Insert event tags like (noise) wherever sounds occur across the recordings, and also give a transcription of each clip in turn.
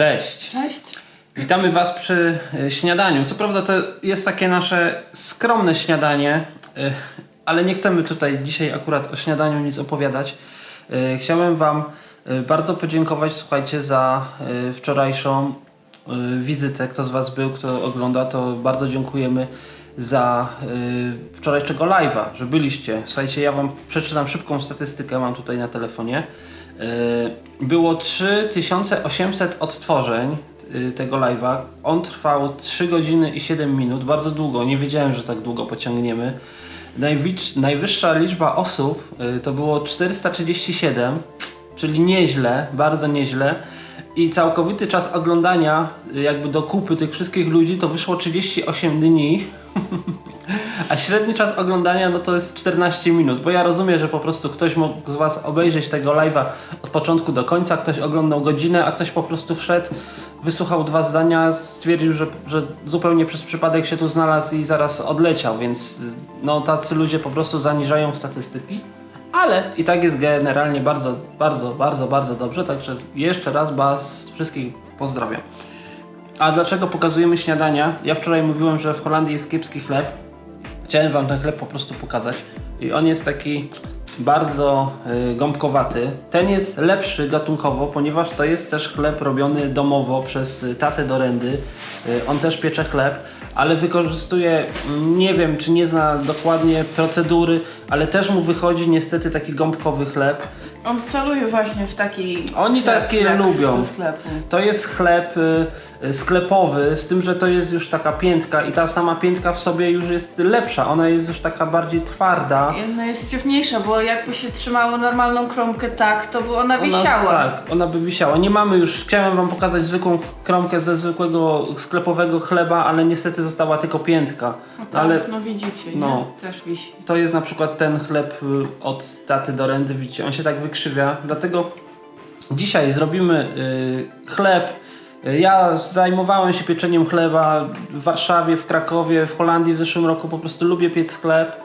Cześć. Cześć. Witamy Was przy e, śniadaniu. Co prawda to jest takie nasze skromne śniadanie, e, ale nie chcemy tutaj dzisiaj akurat o śniadaniu nic opowiadać. E, Chciałem Wam bardzo podziękować, słuchajcie, za wczorajszą wizytę. Kto z Was był, kto ogląda, to bardzo dziękujemy za wczorajszego live'a, że byliście. Słuchajcie, ja Wam przeczytam szybką statystykę, mam tutaj na telefonie. E, Było 3800 odtworzeń y, tego live'a. On trwał 3 godziny i 7 minut, bardzo długo. Nie wiedziałem, że tak długo pociągniemy. Najwyższa liczba osób y, to było 437, czyli nieźle, bardzo nieźle. I całkowity czas oglądania, y, jakby do kupy tych wszystkich ludzi, to wyszło 38 dni. (laughs) A średni czas oglądania no to jest 14 minut, bo ja rozumiem, że po prostu ktoś mógł z Was obejrzeć tego live'a od początku do końca, ktoś oglądał godzinę, a ktoś po prostu wszedł, wysłuchał dwa zdania, stwierdził, że, że zupełnie przez przypadek się tu znalazł i zaraz odleciał, więc no tacy ludzie po prostu zaniżają statystyki. Ale i tak jest generalnie bardzo, bardzo, bardzo, bardzo dobrze, także jeszcze raz Was wszystkich pozdrawiam. A dlaczego pokazujemy śniadania? Ja wczoraj mówiłem, że w Holandii jest kiepski chleb. Chciałem wam ten chleb po prostu pokazać. I on jest taki bardzo y, gąbkowaty. Ten jest lepszy gatunkowo, ponieważ to jest też chleb robiony domowo przez tatę do rendy. Y, on też piecze chleb, ale wykorzystuje, mm, nie wiem czy nie zna dokładnie procedury, ale też mu wychodzi niestety taki gąbkowy chleb. On celuje właśnie w taki. Oni chleb takie jak lubią. Ze sklepu. To jest chleb y, sklepowy, z tym, że to jest już taka piętka i ta sama piętka w sobie już jest lepsza. Ona jest już taka bardziej twarda. I Ona jest ciemniejsza, bo jakby się trzymało normalną kromkę tak, to by ona wisiała. tak, ona by wisiała. Nie mamy już, chciałem wam pokazać zwykłą kromkę ze zwykłego sklepowego chleba, ale niestety została tylko piętka. No, tak, ale no widzicie, no. nie? Też wisi. to jest na przykład ten chleb y, od taty do rendy, widzicie, on się tak wykrzywia. Dlatego dzisiaj zrobimy y, chleb. Ja zajmowałem się pieczeniem chleba w Warszawie, w Krakowie, w Holandii w zeszłym roku. Po prostu lubię piec chleb.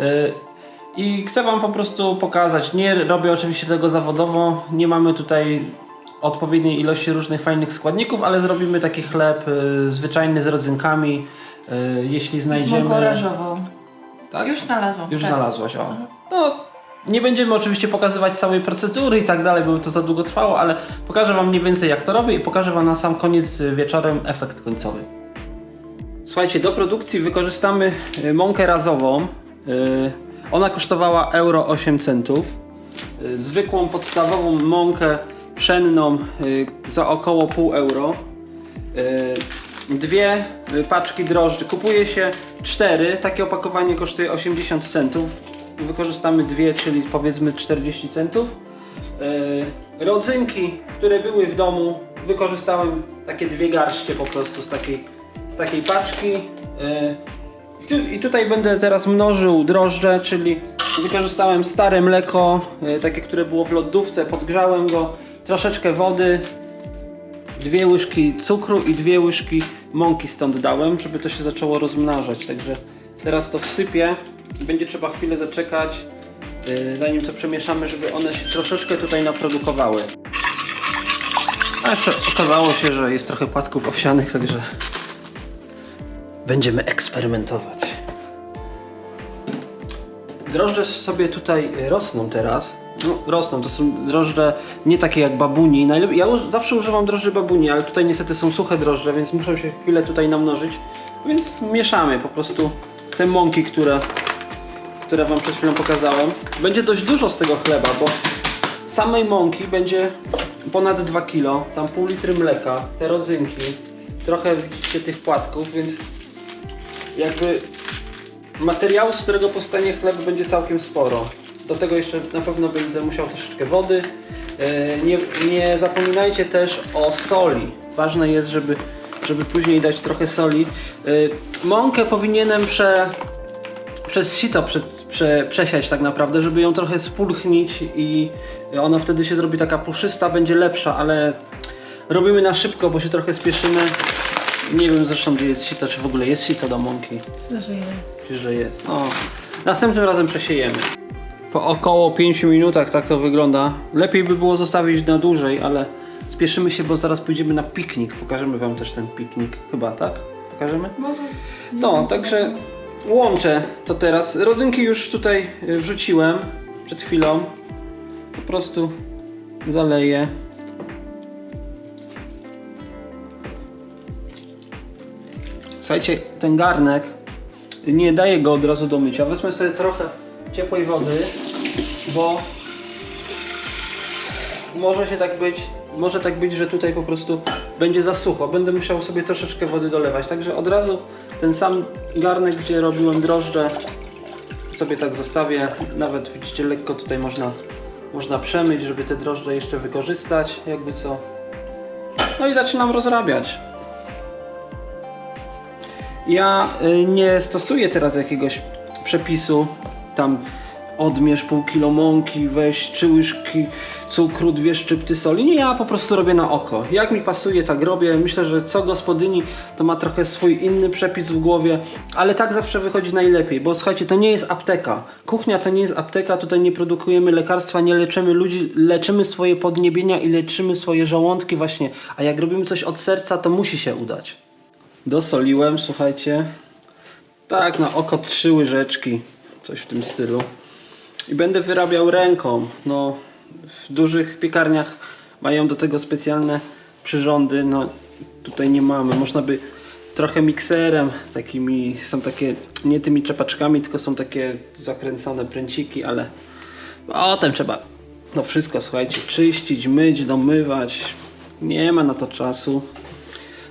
Y, I chcę Wam po prostu pokazać. Nie robię oczywiście tego zawodowo. Nie mamy tutaj odpowiedniej ilości różnych fajnych składników, ale zrobimy taki chleb y, zwyczajny z rodzynkami. Y, jeśli Z znajdziemy. ryżową. Tak? Już znalazłam. Już tak. znalazłaś, o. No, nie będziemy oczywiście pokazywać całej procedury i tak dalej, bo by to za długo trwało, ale pokażę Wam mniej więcej jak to robię i pokażę Wam na sam koniec y, wieczorem efekt końcowy. Słuchajcie, do produkcji wykorzystamy y, mąkę razową. Y, Ona kosztowała euro 8 centów. Zwykłą podstawową mąkę pszenną za około pół euro. Dwie paczki drożdży. Kupuje się cztery. Takie opakowanie kosztuje 80 centów. Wykorzystamy dwie, czyli powiedzmy 40 centów. Y, Rodzynki, które były w domu, wykorzystałem takie dwie garście po prostu z takiej, z takiej paczki. Y, i tu, I tutaj będę teraz mnożył drożdże, czyli wykorzystałem stare mleko, y, takie, które było w lodówce, podgrzałem go, troszeczkę wody, dwie łyżki cukru i dwie łyżki mąki stąd dałem, żeby to się zaczęło rozmnażać. Także teraz to wsypię. Będzie trzeba chwilę zaczekać, yy, zanim to przemieszamy, żeby one się troszeczkę tutaj naprodukowały. A jeszcze okazało się, że jest trochę płatków owsianych, także będziemy eksperymentować. Drożdże sobie tutaj rosną teraz. No, rosną, to są drożdże nie takie jak babuni. Ja zawsze używam drożdży babuni, ale tutaj niestety są suche drożdże, więc muszą się chwilę tutaj namnożyć. Więc mieszamy po prostu te mąki, które, które Wam przed chwilą pokazałem. Będzie dość dużo z tego chleba, bo samej mąki będzie ponad 2 kg, tam pół litry mleka, te rodzynki, trochę widzicie tych płatków, więc jakby materiału, z którego powstanie chleb będzie całkiem sporo. Do tego jeszcze na pewno będę musiał troszeczkę wody. E, Nie, nie zapominajcie też o soli. Ważne jest, żeby, żeby później dać trochę soli. E, Mąkę powinienem prze, przez sito prze, prze, przesiać tak naprawdę, żeby ją trochę spulchnić i ona wtedy się zrobi taka puszysta, będzie lepsza, ale robimy na szybko, bo się trochę spieszymy. Nie wiem zresztą gdzie jest sito, czy w ogóle jest sito do mąki. Myślę, że jest. Myślę, że jest. No. Następnym razem przesiejemy. Po około 5 minutach tak to wygląda. Lepiej by było zostawić na dłużej, ale spieszymy się, bo zaraz pójdziemy na piknik. Pokażemy wam też ten piknik. Chyba, tak? Pokażemy? Może. No, także. Łączę to teraz. Rodzynki już tutaj y, wrzuciłem przed chwilą. Po prostu zaleję. Słuchajcie, ten garnek nie daję go od razu do mycia. Wezmę sobie trochę ciepłej wody, bo może się tak być, może tak być, że tutaj po prostu będzie za sucho. Będę musiał sobie troszeczkę wody dolewać. Także od razu ten sam garnek, gdzie robiłem drożdże, sobie tak zostawię. Nawet widzicie, lekko tutaj można, można przemyć, żeby te drożdże jeszcze wykorzystać, jakby co. No i zaczynam rozrabiać. Ja y, nie stosuję teraz jakiegoś przepisu, tam odmierz pół kilo mąki, weź trzy łyżki cukru, dwie szczypty soli. Nie, ja po prostu robię na oko. Jak mi pasuje, tak robię. Myślę, że co gospodyni to ma trochę swój inny przepis w głowie, ale tak zawsze wychodzi najlepiej, bo słuchajcie, to nie jest apteka. Kuchnia to nie jest apteka, tutaj nie produkujemy lekarstwa, nie leczymy ludzi, leczymy swoje podniebienia i leczymy swoje żołądki właśnie. A jak robimy coś od serca, to musi się udać. Dosoliłem, słuchajcie. Tak, na oko trzy łyżeczki. Coś w tym stylu. I będę wyrabiał ręką. No, w dużych piekarniach mają do tego specjalne przyrządy. No, tutaj nie mamy. Można by trochę mikserem, takimi, są takie, nie tymi czepaczkami, tylko są takie zakręcone pręciki, ale potem trzeba no wszystko, słuchajcie, czyścić, myć, domywać. Nie ma na to czasu.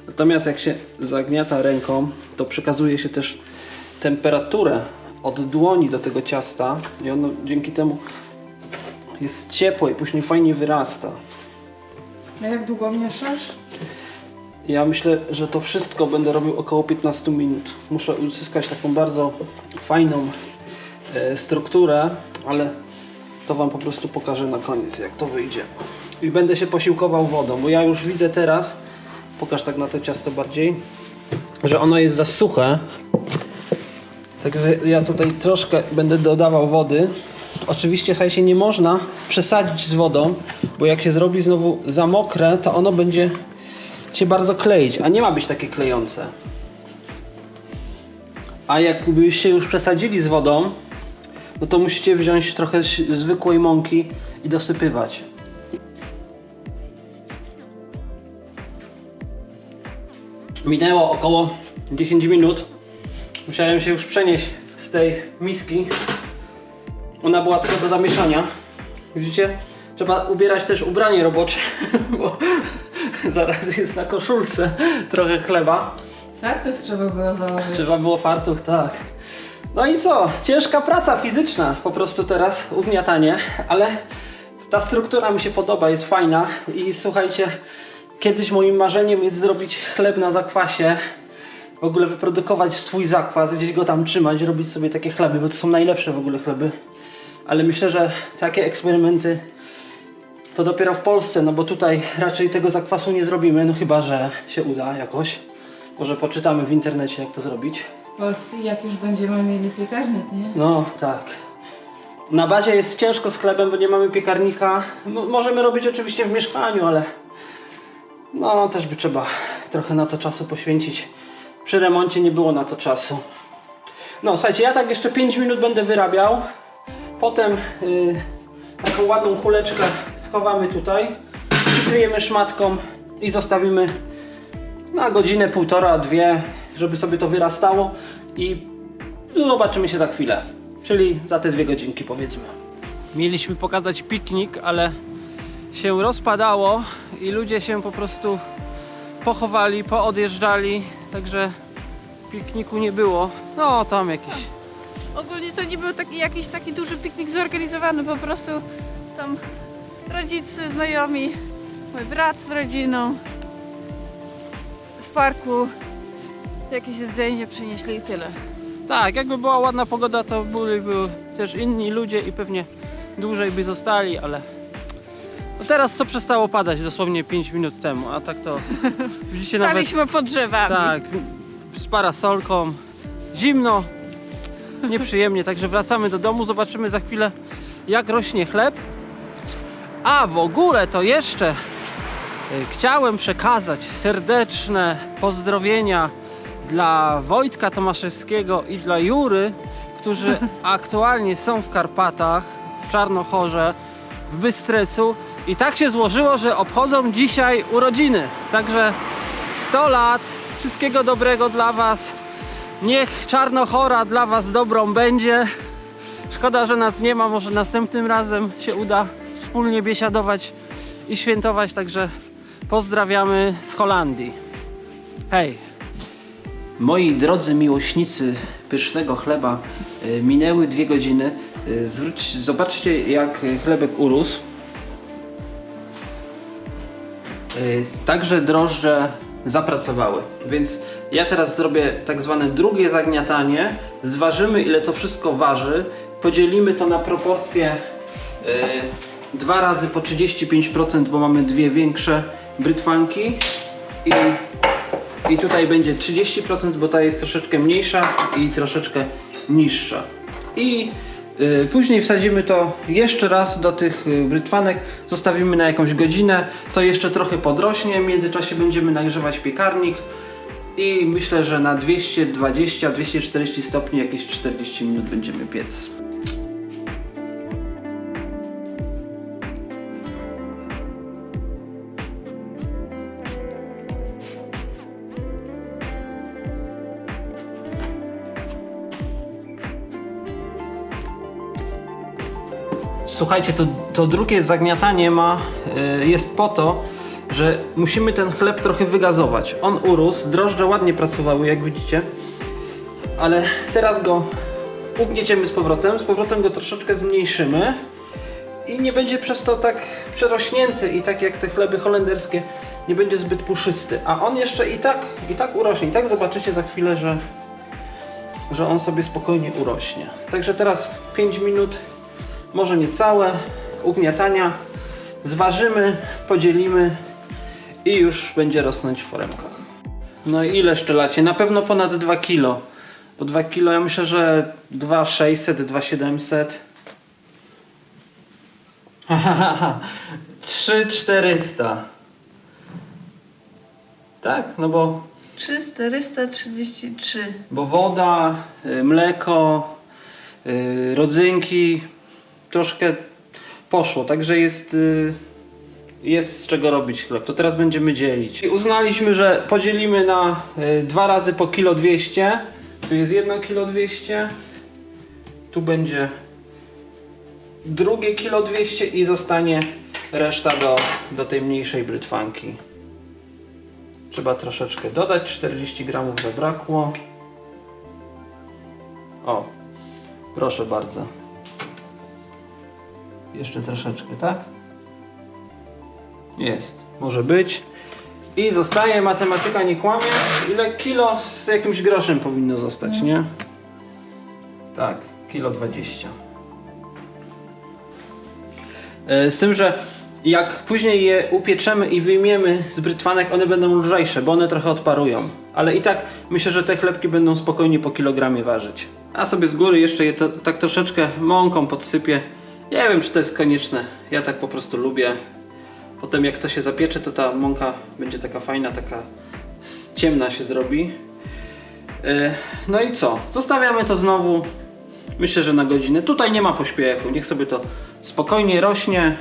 Natomiast jak się zagniata ręką, to przekazuje się też temperaturę od dłoni do tego ciasta i ono dzięki temu jest ciepłe i później fajnie wyrasta. A jak długo mieszasz? Ja myślę, że to wszystko będę robił około 15 minut. Muszę uzyskać taką bardzo fajną e, strukturę, ale to Wam po prostu pokażę na koniec, jak to wyjdzie. I będę się posiłkował wodą, bo ja już widzę teraz, pokaż tak na to ciasto bardziej, że ono jest za suche. Także ja tutaj troszkę będę dodawał wody. Oczywiście, słuchajcie, nie można przesadzić z wodą, bo jak się zrobi znowu za mokre, to ono będzie się bardzo kleić, a nie ma być takie klejące. A jakbyście już przesadzili z wodą, no to musicie wziąć trochę zwykłej mąki i dosypywać. Minęło około 10 minut. Musiałem się już przenieść z tej miski. Ona była tylko do zamieszania. Widzicie? Trzeba ubierać też ubranie robocze, (laughs) bo zaraz jest na koszulce trochę chleba. Też trzeba było założyć. Trzeba było fartuch, tak. No i co? Ciężka praca fizyczna po prostu teraz, ugniatanie, ale ta struktura mi się podoba, jest fajna i słuchajcie, kiedyś moim marzeniem jest zrobić chleb na zakwasie, w ogóle wyprodukować swój zakwas, gdzieś go tam trzymać, robić sobie takie chleby, bo to są najlepsze w ogóle chleby. Ale myślę, że takie eksperymenty to dopiero w Polsce, no bo tutaj raczej tego zakwasu nie zrobimy, no chyba, że się uda jakoś. Może poczytamy w internecie, jak to zrobić. Bo s- jak już będziemy mieli piekarnię, nie? No, tak. Na bazie jest ciężko z chlebem, bo nie mamy piekarnika. Mo- możemy robić oczywiście w mieszkaniu, ale no też by trzeba trochę na to czasu poświęcić. Przy remoncie nie było na to czasu. No, słuchajcie, ja tak jeszcze 5 minut będę wyrabiał. Potem y, taką ładną kuleczkę schowamy tutaj, przykryjemy szmatką i zostawimy na godzinę, półtora, dwie, żeby sobie to wyrastało i zobaczymy się za chwilę. Czyli za te dwie godzinki powiedzmy. Mieliśmy pokazać piknik, ale się rozpadało i ludzie się po prostu pochowali, poodjeżdżali, także pikniku nie było. No tam jakieś Ogólnie to nie był taki jakiś taki duży piknik zorganizowany, po prostu tam rodzice, znajomi, mój brat z rodziną w parku jakieś jedzenie przynieśli i tyle. Tak, jakby była ładna pogoda, to byliby też inni ludzie i pewnie dłużej by zostali, ale no teraz co przestało padać dosłownie 5 minut temu, a tak to (laughs) widzicie nawet Staliśmy pod drzewami. tak, z parasolką, zimno, nieprzyjemnie, także wracamy do domu, zobaczymy za chwilę jak rośnie chleb. A w ogóle to jeszcze Y, Chciałem przekazać serdeczne pozdrowienia dla Wojtka Tomaszewskiego i dla Jury, którzy (laughs) aktualnie są w Karpatach, w Czarnochorze, w Bystrecu i tak się złożyło, że obchodzą dzisiaj urodziny. Także 100 lat, wszystkiego dobrego dla Was. Niech Czarnochora dla Was dobrą będzie. Szkoda, że nas nie ma, może następnym razem się uda wspólnie biesiadować i świętować, także pozdrawiamy z Holandii. Hej! Moi drodzy miłośnicy pysznego chleba, y, minęły dwie godziny. Y, Zwróć, zobaczcie jak chlebek urósł. Także drożdże zapracowały. Więc ja teraz zrobię tak zwane drugie zagniatanie. Zważymy ile to wszystko waży. Podzielimy to na proporcje y, dwa razy po 35%, bo mamy dwie większe brytwanki. I, I tutaj będzie 30%, bo ta jest troszeczkę mniejsza i troszeczkę niższa. I y, później wsadzimy to jeszcze raz do tych y, brytwanek, zostawimy na jakąś godzinę, to jeszcze trochę podrośnie, w międzyczasie będziemy nagrzewać piekarnik i myślę, że na 220-240 stopni jakieś 40 minut będziemy piec. Słuchajcie, to, to drugie zagniatanie ma, y, jest po to, że musimy ten chleb trochę wygazować. On urósł, drożdże ładnie pracowały, jak widzicie, ale teraz go ugnieciemy z powrotem, z powrotem go troszeczkę zmniejszymy i nie będzie przez to tak przerośnięty i tak jak te chleby holenderskie nie będzie zbyt puszysty, a on jeszcze i tak, i tak urośnie. I tak zobaczycie za chwilę, że, że on sobie spokojnie urośnie. Także teraz 5 minut może nie całe, ugniatania, zważymy, podzielimy i już będzie rosnąć w foremkach. No i ile szczelacie? Na pewno ponad 2 kilo. Po 2 kilo ja myślę, że 2600, 2700. 3400. Tak, no bo 3433. bo woda, y, mleko, y, rodzynki troszkę poszło, także jest, y, jest z czego robić chleb. To teraz będziemy dzielić. Uznaliśmy, że podzielimy na y, dwa razy po kilo 200. Tu jest jedno kilo 200. Tu będzie drugie kilo 200 i zostanie reszta do, do tej mniejszej brytwanki. Trzeba troszeczkę dodać, 40 gramów zabrakło. O, proszę bardzo. Jeszcze troszeczkę, tak? Jest, może być. I zostaje, matematyka nie kłamie, ile kilo z jakimś groszem powinno zostać, nie? Tak, kilo 20. E, Z tym, że jak później je upieczemy i wyjmiemy z brytwanek, one będą lżejsze, bo one trochę odparują. Ale i tak myślę, że te chlebki będą spokojnie po kilogramie ważyć. A sobie z góry jeszcze je to, tak troszeczkę mąką podsypię. Nie wiem, czy to jest konieczne. Ja tak po prostu lubię. Potem jak to się zapiecze, to ta mąka będzie taka fajna, taka ciemna się zrobi. E, No i co? Zostawiamy to znowu. Myślę, że na godzinę. Tutaj nie ma pośpiechu. Niech sobie to spokojnie rośnie.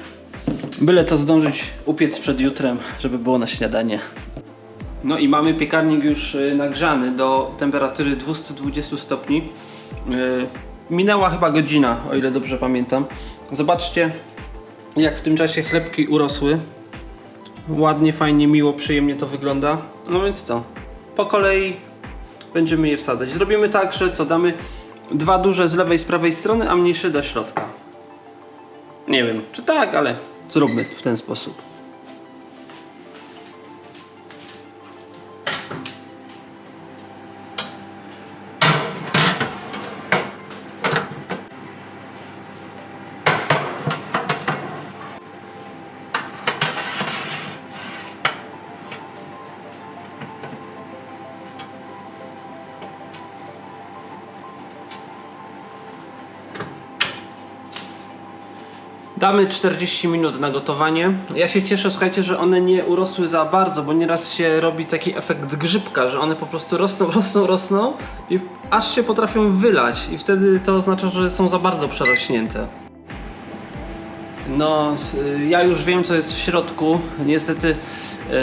Byle to zdążyć upiec przed jutrem, żeby było na śniadanie. No i mamy piekarnik już y, nagrzany do temperatury 220 stopni. Y, Minęła chyba godzina, o ile dobrze pamiętam. Zobaczcie, jak w tym czasie chlebki urosły. Ładnie, fajnie, miło, przyjemnie to wygląda. No więc to, po kolei będziemy je wsadzać. Zrobimy tak, że co, damy dwa duże z lewej, z prawej strony, a mniejsze do środka. Nie wiem, czy tak, ale zróbmy w ten sposób. Damy 40 minut na gotowanie. Ja się cieszę, słuchajcie, że one nie urosły za bardzo, bo nieraz się robi taki efekt grzybka, że one po prostu rosną, (laughs) rosną, rosną i aż się potrafią wylać i wtedy to oznacza, że są za bardzo przerośnięte. No, y, ja już wiem, co jest w środku. Niestety yy,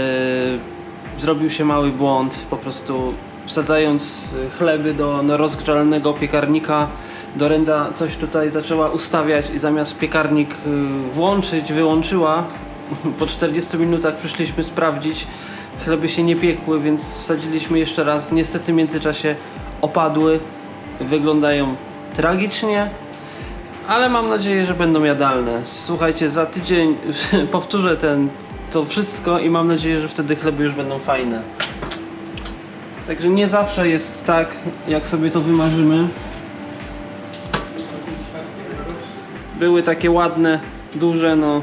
zrobił się mały błąd. Po prostu wsadzając y, chleby do rozgrzalnego piekarnika, Dorenda coś tutaj zaczęła ustawiać i zamiast piekarnik y, włączyć, wyłączyła. (laughs) Po 40 minutach przyszliśmy sprawdzić. Chleby się nie piekły, więc wsadziliśmy jeszcze raz. Niestety w międzyczasie opadły. Wyglądają tragicznie. Ale mam nadzieję, że będą jadalne. Słuchajcie, za tydzień (laughs) powtórzę ten, to wszystko i mam nadzieję, że wtedy chleby już będą fajne. Także nie zawsze jest tak, jak sobie to wymarzymy. Były takie ładne, duże, no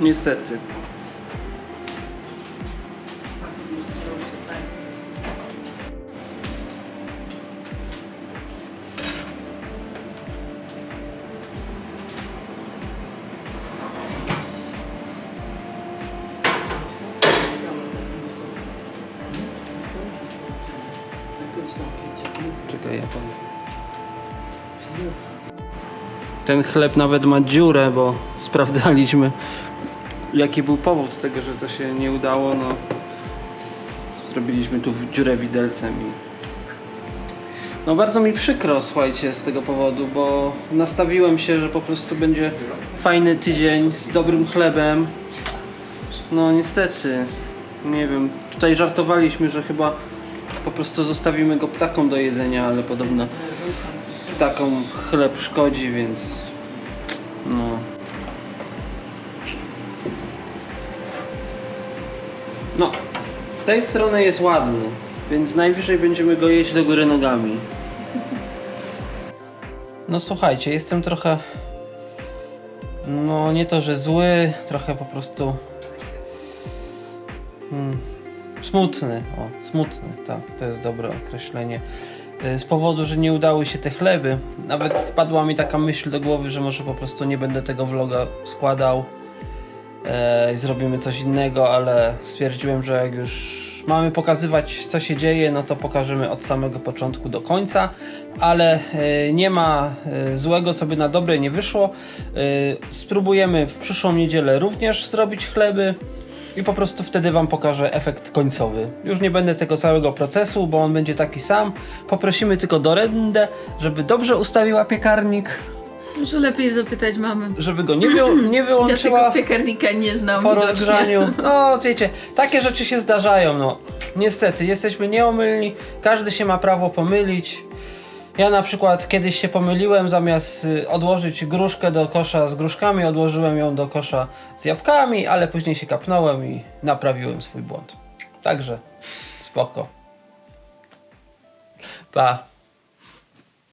niestety. Ten chleb nawet ma dziurę, bo sprawdzaliśmy jaki był powód tego, że to się nie udało. No, zrobiliśmy tu dziurę widelcem i no bardzo mi przykro, słuchajcie, z tego powodu, bo nastawiłem się, że po prostu będzie fajny tydzień z dobrym chlebem. No niestety, nie wiem, tutaj żartowaliśmy, że chyba po prostu zostawimy go ptakom do jedzenia, ale podobno ptakom chleb szkodzi, więc no. No, z tej strony jest ładny, więc najwyżej będziemy go jeść do góry nogami. No słuchajcie, jestem trochę. No nie to, że zły, trochę po prostu. Hmm, smutny, o, smutny, tak, to jest dobre określenie. Y, Z powodu, że nie udały się te chleby, nawet wpadła mi taka myśl do głowy, że może po prostu nie będę tego vloga składał e, i zrobimy coś innego, ale stwierdziłem, że jak już mamy pokazywać co się dzieje, no to pokażemy od samego początku do końca, ale e, nie ma e, złego, co by na dobre nie wyszło. E, spróbujemy w przyszłą niedzielę również zrobić chleby i po prostu wtedy Wam pokażę efekt końcowy. Już nie będę tego całego procesu, bo on będzie taki sam. Poprosimy tylko Dorendę, żeby dobrze ustawiła piekarnik, Może lepiej zapytać mamę. żeby go nie, wy- nie (clears throat) Ja wyłączyła tego piekarnika nie znam po widocznie. rozgrzaniu. (laughs) No, wiecie, takie rzeczy się zdarzają, no. Niestety, jesteśmy nieomylni, każdy się ma prawo pomylić. Ja na przykład kiedyś się pomyliłem, zamiast y, odłożyć gruszkę do kosza z gruszkami, odłożyłem ją do kosza z jabłkami, ale później się kapnąłem i naprawiłem swój błąd. Także spoko. Pa.